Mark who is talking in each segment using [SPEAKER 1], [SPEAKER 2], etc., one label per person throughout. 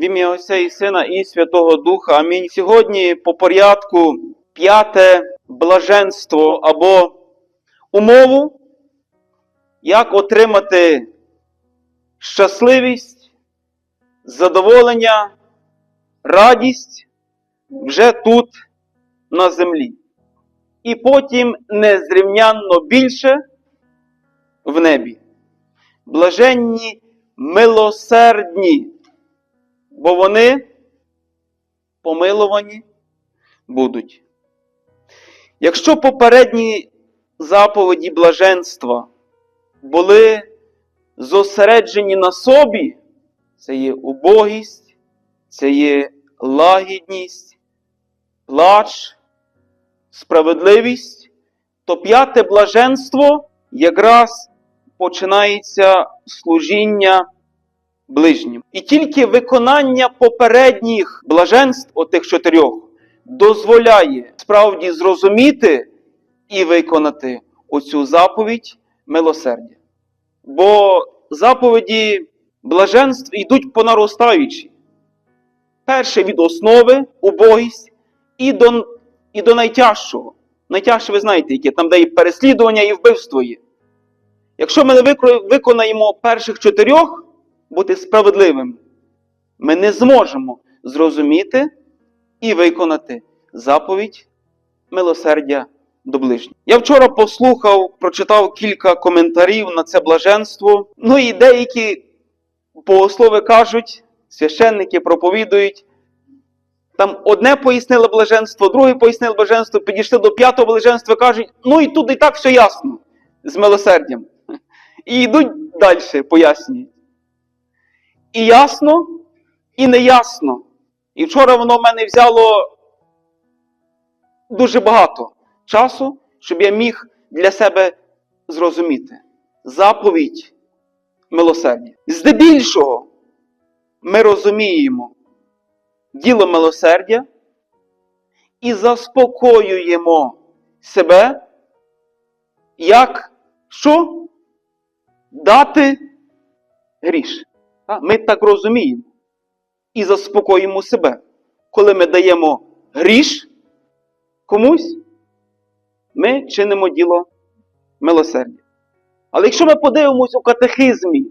[SPEAKER 1] В ім'я Отця і Сина і Святого Духа. Амінь. Сьогодні по порядку п'яте блаженство або умову, як отримати щасливість, задоволення, радість вже тут, на землі. І потім незрівнянно більше в небі. Блаженні милосердні, бо вони помилувані будуть. Якщо попередні заповіді блаженства були зосереджені на собі, це є убогість, це є лагідність, плач, справедливість, то п'яте блаженство якраз починається служіння ближнім. І тільки виконання попередніх блаженств, отих чотирьох, дозволяє справді зрозуміти і виконати оцю заповідь милосердя. Бо заповіді блаженств йдуть по наростаючій. Перше від основи, убогість, і до, і до найтяжчого. Найтяжче ви знаєте, яке там, де і переслідування, і вбивство є. Якщо ми не виконаємо перших чотирьох, бути справедливими, ми не зможемо зрозуміти і виконати заповідь милосердя до ближніх. Я вчора послухав, прочитав кілька коментарів на це блаженство. Ну і деякі богослови кажуть, священники проповідують. Там одне пояснило блаженство, друге пояснило блаженство, підійшли до п'ятого блаженства, кажуть, ну і тут і так все ясно з милосердям. І йдуть далі, пояснюють. І ясно, і неясно. І вчора воно в мене взяло дуже багато часу, щоб я міг для себе зрозуміти. Заповідь милосердя. Здебільшого ми розуміємо діло милосердя і заспокоюємо себе, як що? Дати гріш. Ми так розуміємо. І заспокоїмо себе. Коли ми даємо гріш комусь, ми чинимо діло милосердя. Але якщо ми подивимось у катехизмі,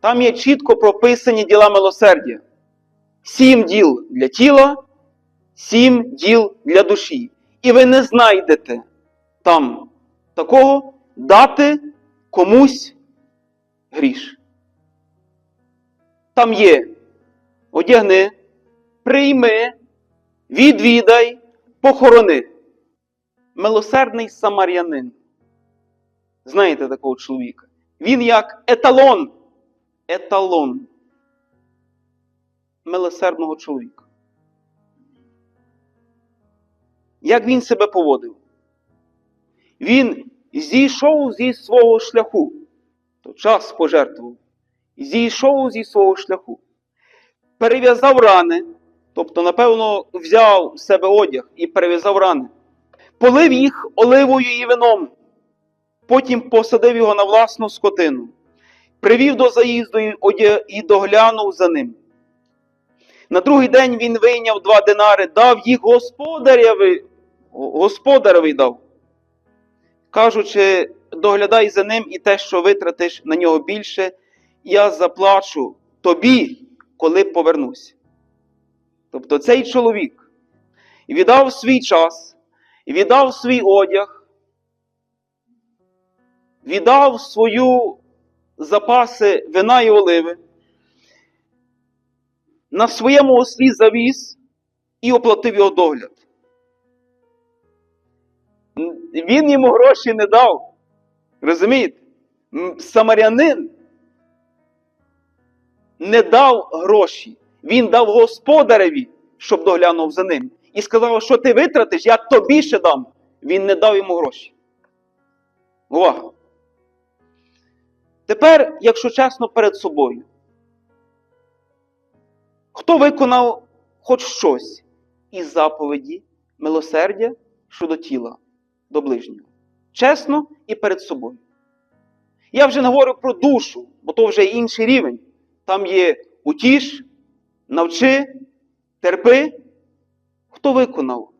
[SPEAKER 1] там є чітко прописані діла милосердя. Сім діл для тіла, сім діл для душі. І ви не знайдете там такого дати комусь гріш. Там є одягни, прийми, відвідай, похорони. Милосердний самарянин. Знаєте такого чоловіка? Він як еталон. Еталон милосердного чоловіка. Як він себе поводив? Він зійшов зі свого шляху, то час пожертвував, зійшов зі свого шляху, перев'язав рани, тобто, напевно, взяв в себе одяг і перев'язав рани, полив їх оливою і вином, потім посадив його на власну скотину, привів до заїзду і доглянув за ним. На другий день він вийняв два динари, дав їх господареві, господареві дав, кажучи, доглядай за ним і те, що витратиш на нього більше, я заплачу тобі, коли повернуся. Тобто цей чоловік віддав свій час, віддав свій одяг, віддав свою запаси вина і оливи, на своєму ослі завіз і оплатив його догляд. Він йому гроші не дав. Розумієте? Самарянин не дав гроші. Він дав господареві, щоб доглянув за ним. І сказав, що ти витратиш, я тобі ще дам. Він не дав йому гроші. Увага! Тепер, якщо чесно, перед собою. Хто виконав хоч щось із заповіді милосердя щодо тіла, до ближнього? Чесно і перед собою. Я вже не говорю про душу, бо то вже інший рівень. Там є утіш, навчи, терпи. Хто виконав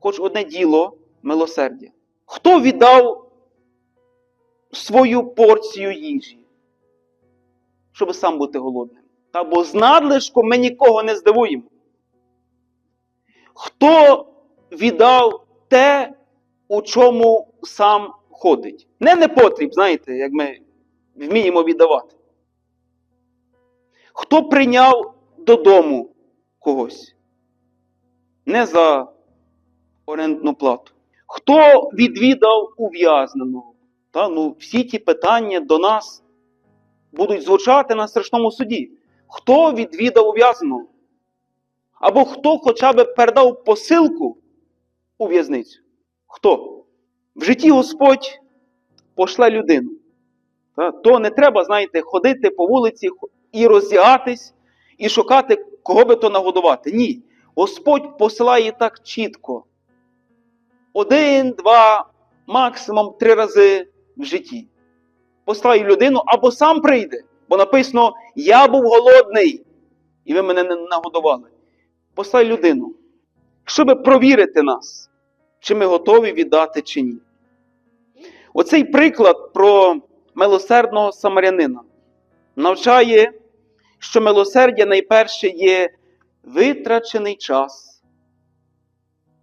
[SPEAKER 1] хоч одне діло милосердя? Хто віддав свою порцію їжі, щоб сам бути голодним? Та бо з надлишком ми нікого не здивуємо. Хто віддав те, у чому сам ходить? Не непотріб, знаєте, як ми вміємо віддавати. Хто прийняв додому когось? Не за орендну плату. Хто відвідав ув'язненого? Та, ну, всі ті питання до нас будуть звучати на страшному суді. Хто відвідав ув'язненого? Або хто хоча б передав посилку у в'язницю? Хто? В житті Господь пошле людину. Та, То не треба, знаєте, ходити по вулиці і роздягатись, і шукати, кого би то нагодувати. Ні. Господь посилає так чітко. Один, два, максимум три рази в житті. Послає людину або сам прийде. Бо написано: Я був голодний, і ви мене не нагодували. Послай людину, щоб провірити нас, чи ми готові віддати чи ні. Оцей приклад про милосердного самарянина навчає, що милосердя найперше є витрачений час.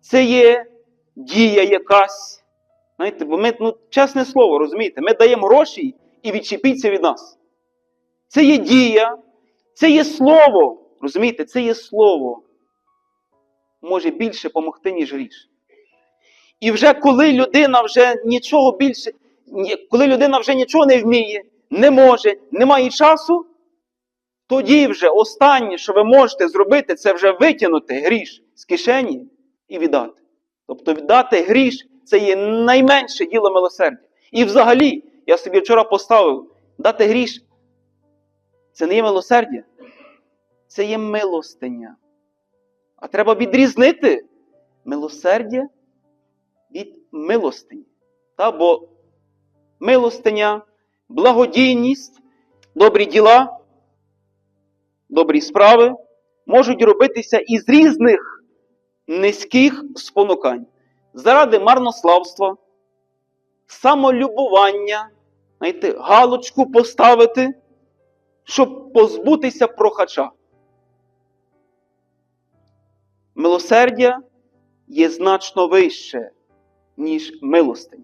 [SPEAKER 1] Це є дія якась. Знаєте, бо ми, ну, чесне слово, розумієте, ми даємо гроші і відчепіться від нас. Це є дія, це є слово. Розумієте, це є слово. Може більше допомогти, ніж річ. І вже коли людина вже нічого більше, коли людина вже нічого не вміє, не може, не має часу, тоді вже останнє, що ви можете зробити, це вже витягнути гріш з кишені і віддати. Тобто віддати гріш це є найменше діло милосердя. І взагалі, я собі вчора поставив, дати гріш це не є милосердя, це є милостиня. А треба відрізнити милосердя від милостині. Та, бо милостиня, благодійність, добрі діла, добрі справи можуть робитися із різних низьких спонукань. Заради марнославства, самолюбування, знаєте, галочку поставити, щоб позбутися прохача. Милосердя є значно вище, ніж милостиня.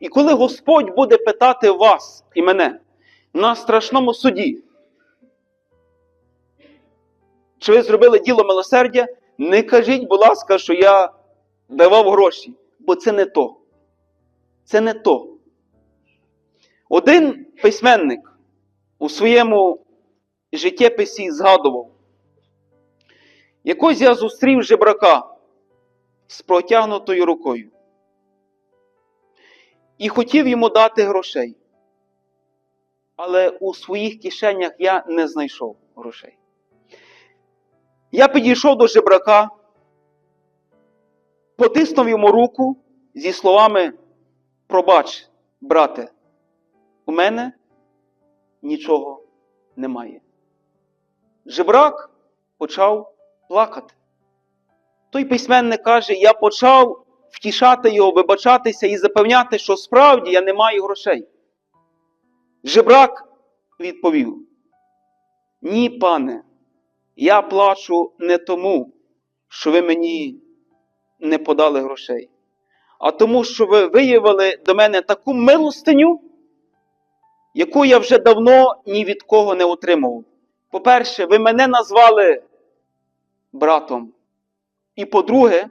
[SPEAKER 1] І коли Господь буде питати вас і мене на страшному суді, чи ви зробили діло милосердя, не кажіть, будь ласка, що я давав гроші, бо це не то. Це не то. Один письменник у своєму життєписі згадував, якось я зустрів жебрака з протягнутою рукою і хотів йому дати грошей. Але у своїх кишенях я не знайшов грошей. Я підійшов до жебрака, потиснув йому руку зі словами: Пробач, брате, у мене нічого немає. Жебрак почав плакати. Той письменник каже: Я почав втішати його, вибачатися і запевняти, що справді я не маю грошей. Жебрак відповів: Ні, пане, я плачу не тому, що ви мені не подали грошей, а тому, що ви виявили до мене таку милостиню, яку я вже давно ні від кого не отримав. По-перше, ви мене назвали братом. І по-друге,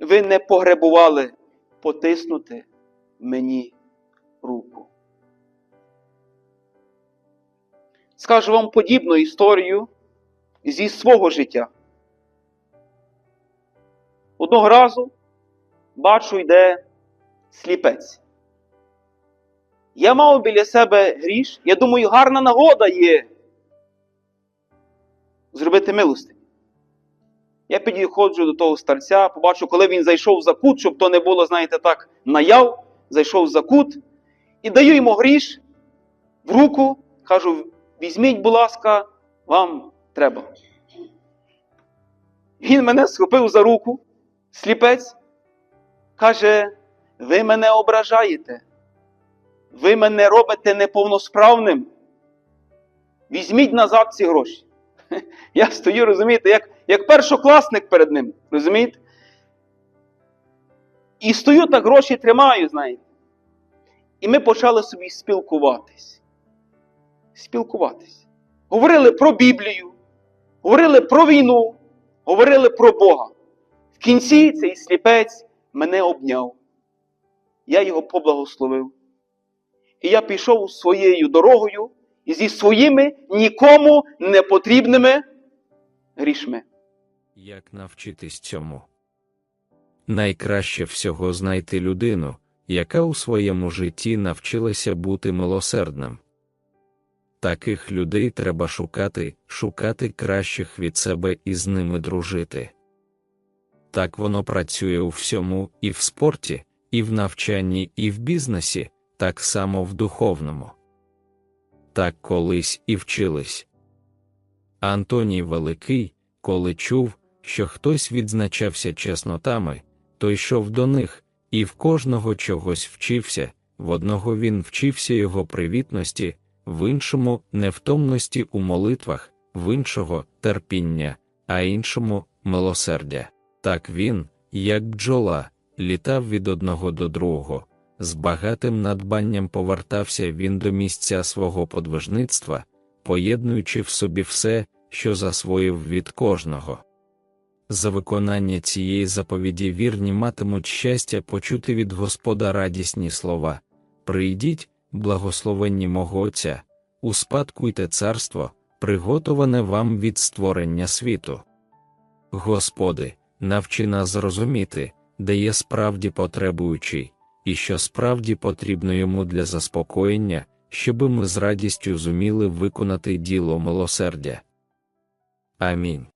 [SPEAKER 1] ви не погребували потиснути мені руку. Скажу вам подібну історію зі свого життя. Одного разу бачу, йде сліпець. Я мав біля себе гріш, я думаю, гарна нагода є зробити милостиню. Я підходжу до того старця, побачу, коли він зайшов за кут, щоб то не було, знаєте, так, наяв, зайшов за кут, і даю йому гріш в руку, кажу: візьміть, будь ласка, вам треба. Він мене схопив за руку, сліпець, каже: ви мене ображаєте, ви мене робите неповносправним. Візьміть назад ці гроші. Я стою, розумієте, як, як першокласник перед ним. Розумієте? І стою так гроші тримаю, знаєте. І ми почали собі спілкуватись. Спілкуватись. Говорили про Біблію, говорили про війну, говорили про Бога. В кінці цей сліпець мене обняв. Я його поблагословив. І я пішов своєю дорогою зі своїми нікому не потрібними грішми.
[SPEAKER 2] Як навчитись цьому? Найкраще всього знайти людину, яка у своєму житті навчилася бути милосердним. Таких людей треба шукати, шукати кращих від себе і з ними дружити. Так воно працює у всьому, і в спорті, і в навчанні, і в бізнесі, так само в духовному. Так колись і вчились. Антоній Великий, коли чув, що хтось відзначався чеснотами, то йшов до них, і в кожного чогось вчився, в одного він вчився його привітності, в іншому невтомності у молитвах, в іншого терпіння, а іншому милосердя. Так він, як бджола, літав від одного до другого, з багатим надбанням повертався він до місця свого подвижництва, поєднуючи в собі все, що засвоїв від кожного. За виконання цієї заповіді вірні матимуть щастя почути від Господа радісні слова Прийдіть, благословенні мого Отця, успадкуйте царство, приготоване вам від створення світу. Господи, навчи нас зрозуміти, де є справді потребуючий, і що справді потрібно йому для заспокоєння, щоби ми з радістю зуміли виконати діло милосердя. Амінь.